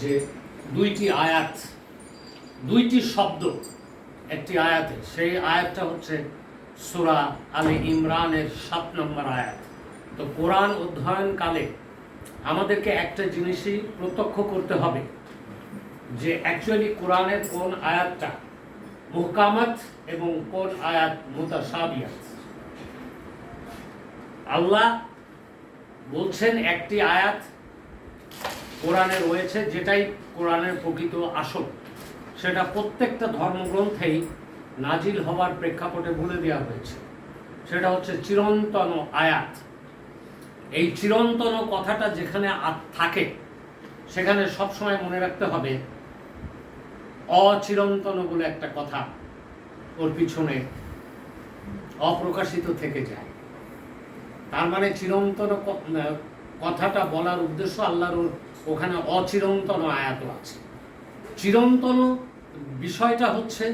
যে দুইটি আয়াত, দুইটি শব্দ একটি আয়াতে, সেই আয়াতটা হচ্ছে সুরা আলী ইমরানের সাত নম্বর আয়াত। তো কোরআন অধ্যয়নকালে আমাদেরকে একটা জিনিসই প্রত্যক্ষ করতে হবে যে অ্যাকচুয়ালি কোরআনের কোন আয়াতটা মুহকামাত এবং কোন আয়াত মুতাসাবিয়াত। আল্লাহ বলছেন একটি আয়াত কোরআনে রয়েছে, যেটাই কোরআনের প্রকৃত আসল। সেটা প্রত্যেকটা ধর্মগ্রন্থেই নাজিল হওয়ার প্রেক্ষাপটে বলে দেওয়া হয়েছে। সেটা হচ্ছে চিরন্তন আয়াত। এই চিরন্তন কথাটা যেখানে থাকে, সেখানে সবসময় মনে রাখতে হবে, অচিরন্তন বলে একটা কথা ওর পিছনে অপ্রকাশিত থেকে যায়। তার মানে চিরন্তন কথাটা বলার উদ্দেশ্য আল্লাহর ওখানে অচিরন্তন আয়াত আছে। চিরন্তন বিষয়টা হচ্ছে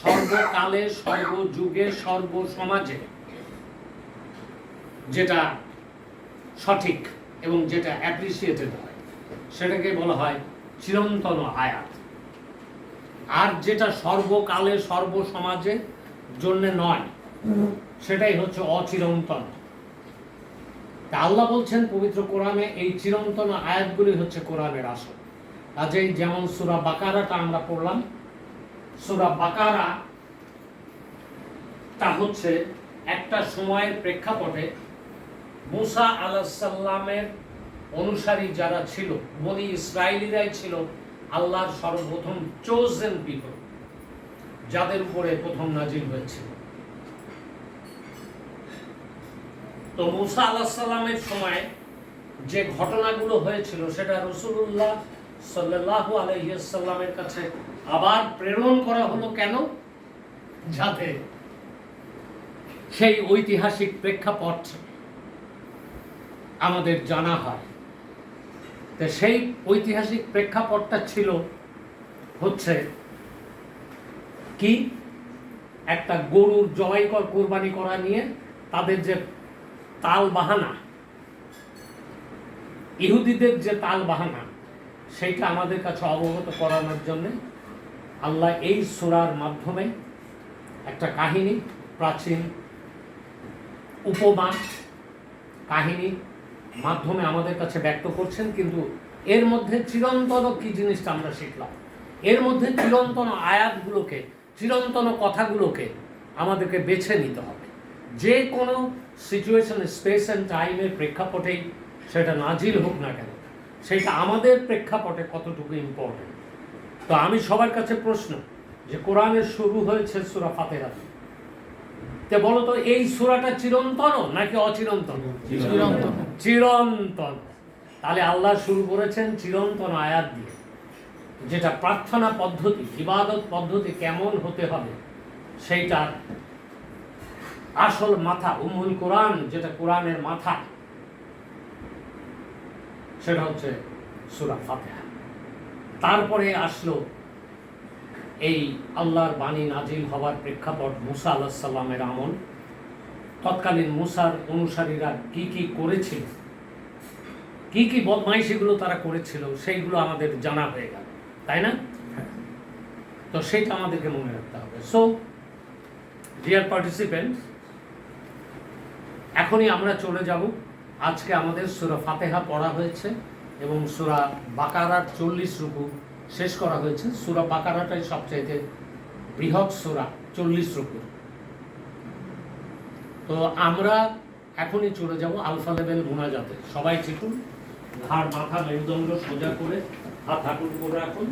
সর্বকালে, সর্বযুগে, সর্বসমাজে যেটা সঠিক এবং যেটা অ্যাপ্রিসিয়েটেড হয়, সেটাকে বলা হয় চিরন্তন আয়াত। আর যেটা সর্বকালে সর্বসমাজে জন্য নয়, সেটাই হচ্ছে অচিরন্তন। তা আল্লাহ বলছেন, পবিত্র কোরআনে এই চিরন্তন আয়াতগুলি হচ্ছে কোরআনের আসল। কাজেই যেমন সুরা বাকারাটা আমরা পড়লাম, সুরা বাকারা তা হচ্ছে একটা সময়ের প্রেক্ষাপটে মুসা আলাহিসাল্লামের অনুসারী যারা ছিল, বনি ইসরায়েলিরাই ছিল আল্লাহর সর্বপ্রথম চোজেন পিপল যাদের উপরে প্রথম নাজিল হয়েছিল। তো মুসা আল্লাহ সাল্লামের সময় যে ঘটনাগুলো হয়েছিল, সেটা রসুল্লাহ সাল্লাহ আলহিসাল্লামের কাছে আবার প্রেরণ করা হলো কেন? যাতে সেই ঐতিহাসিক প্রেক্ষাপট আমাদের জানা হয়। তো সেই ঐতিহাসিক প্রেক্ষাপটটা ছিল হচ্ছে কি? একটা গরুর জবাই কর কোরবানি করা নিয়ে তাদের যে তাল বাহানা ইহুদিদের যে তাল বাহানা সেইটা আমাদের কাছে অবগত করানোর জন্য আল্লাহ এই সুরার মাধ্যমে একটা কাহিনী, প্রাচীন উপমা কাহিনী মাধ্যমে আমাদের কাছে ব্যক্ত করছেন, কিন্তু এর মধ্যে চিরন্তন কি জিনিসটা আমরা শিখলাম? এর মধ্যে চিরন্তন আয়াতগুলোকে, চিরন্তন কথাগুলোকে আমাদেরকে বেছে নিতে হবে। যে কোনো সিচুয়েশন স্পেস অ্যান্ড টাইমের প্রেক্ষাপটেই সেটা নাজিল হোক না কেন সেটা আমাদের প্রেক্ষাপটে কতটুকু ইম্পর্টেন্ট তো আমি সবার কাছে প্রশ্ন যে কোরআনের শুরু হয়েছে সুরা ফাতেহা দিয়ে। তে বলো তো এই সুরাটা চিরন্তন নাকি অচিরন্তন চিরন্তন। চিরন্তন তাহলে আল্লাহ শুরু করেছেন চিরন্তন আয়াত দিয়ে যেটা প্রার্থনা পদ্ধতি ইবাদত পদ্ধতি কেমন হতে হবে সেইটার আসল মাথা উমুল কোরআন, যেটা কোরআনের মাথা। সেটা হচ্ছে সুরা ফাতেহা। তারপরে আসলো এই আল্লাহর বাণী নাজিল হওয়ার প্রেক্ষাপট মুসা আল্লাহ সাল্লামের আমল। তৎকালীন মুসার অনুসারীরা কি কি করেছিল? কি কি বদমাইশিগুলো তারা করেছিল? সেইগুলো আমাদের জানা হয়ে গেল। তাই না? তো সেটা আমাদেরকে মনে রাখতে হবে। সো ডিয়ার পার্টিসিপেন্ট এখনই আমরা চলে যাব। আজকে আমাদের সুরা ফাতেহা পড়া হয়েছে এবং সুরা বাকারার চল্লিশ রুকু শেষ করা হয়েছে। সুরা বাকারাটাই সবচাইতে বৃহৎ সুরা, চল্লিশ রুকু। তো আমরা এখনই চলে যাব আলফা লেভেল মোনাজাতে। সবাই চিকুন ঘাড়, মাথা মেরুদণ্ড সোজা করে হাত হাঁটুর করে রাখুন।